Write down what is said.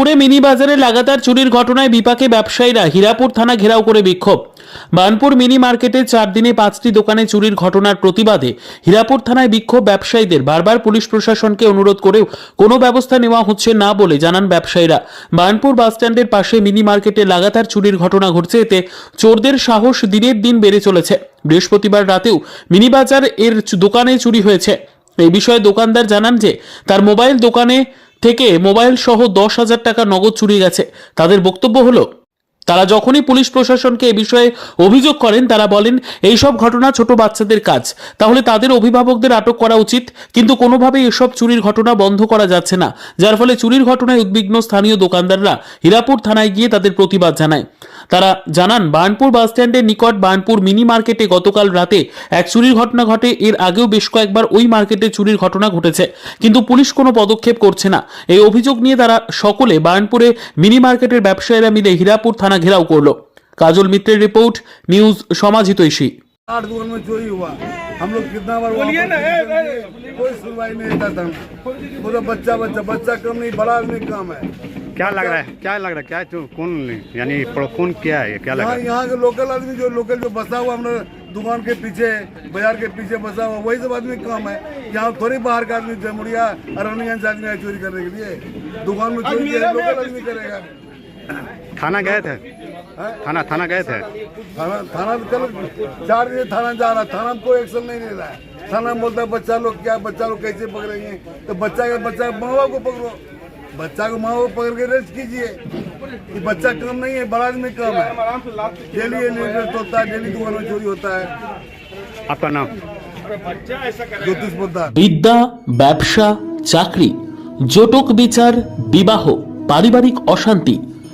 বার্নপুরে mini বাজারে লাগাতার চুরির ঘটনায় বিপাকে ব্যবসায়ীরা হীরাপুর থানা ঘেরাও করে বিক্ষোভ। বার্নপুর মিনি মার্কেটে চার দিনে পাঁচটি দোকানে চুরির ঘটনার প্রতিবাদে হীরাপুর থানায় বিক্ষোভ ব্যবসায়ীদের। বারবার পুলিশ প্রশাসনকে অনুরোধ করেও কোনো ব্যবস্থা নেওয়া হচ্ছে না বলে জানান ব্যবসায়ীরা। বার্নপুর বাসস্ট্যান্ডের পাশে মিনি মার্কেটে লাগাতার চুরির ঘটনা ঘটছে, এতে চোরদের সাহস দিনের দিন বেড়ে চলেছে। বৃহস্পতিবার রাতেও মিনি বাজার এর দোকানে চুরি হয়েছে। এই বিষয়ে দোকানদার জানান যে, তার মোবাইল দোকানে থেকে মোবাইল সহ দশ হাজার টাকা নগদ চুরি গেছে। তাদের বক্তব্য হলো তারা যখনই পুলিশ প্রশাসনকে এ বিষয়ে অভিযোগ করেন, তারা বলেন, এই সব ঘটনা ছোট বাচ্চাদের কাজ। তাহলে তাদের অভিভাবকদের আটক করা উচিত, কিন্তু কোনোভাবেই এসব চুরির ঘটনা বন্ধ করা যাচ্ছে না। যার ফলে চুরির ঘটনায় উদ্বিগ্ন স্থানীয় দোকানদাররা হীরাপুর থানায় গিয়ে তাদের প্রতিবাদ জানায়। তারা জানান, বার্নপুর বাসস্ট্যান্ডের নিকট বার্নপুর মিনি মার্কেটে গতকাল রাতে এক চুরির ঘটনা ঘটে। এর আগেও বেশ কয়েকবার ওই মার্কেটে চুরির ঘটনা ঘটেছে, কিন্তু পুলিশ কোনো পদক্ষেপ করছে না। এই অভিযোগ নিয়ে তারা সকলে বার্নপুরে মিনি মার্কেটের ব্যবসায়ীরা মিলে হীরাপুর থানা घेराव करलो काजल मित्र रिपोर्ट न्यूज़ समाजित ऐसी हम लोग कितना बार बोलिए ना कोई सुनवाई नहीं था बोला बच्चा बच्चा बच्चा कम नहीं बड़ा आदमी काम है क्या लग रहा है? क्या लग रहा है? क्या तो कौन यानी कौन क्या है? क्या लग रहा है? यहाँ के लोकल आदमी जो लोकल जो बसा हुआ हमने दुकान के पीछे बाज़ार के पीछे बसा हुआ वही सब आदमी काम है। यहाँ थोड़ी बाहर का आदमी जमुड़िया अरनिया आदमी चोरी करने के लिए। दुकान में चोरी लोकल आदमी करेगा। थाना गए थे हैं? थाना थाना गए थे थाना थाना तो चलो चार दिन थाना जा रहा है थाना में कोई एक्शन नहीं ले रहा है थाना में बोलता है बच्चा लोग क्या बच्चा लोग कैसे पकड़ेंगे तो बच्चा का बच्चा माँ बाप को पकड़ो बच्चा को माँ बाप पकड़ के रेस्ट कीजिए कि बच्चा कम नहीं है बड़ा आदमी कम है डेली रेस्ट होता है डेली दुकान में चोरी होता है आपका नाम ज्योतिष पोदार বিদ্যা ব্যবসা চাকরি জটক বিচার বিবাহ পারিবারিক অশান্তি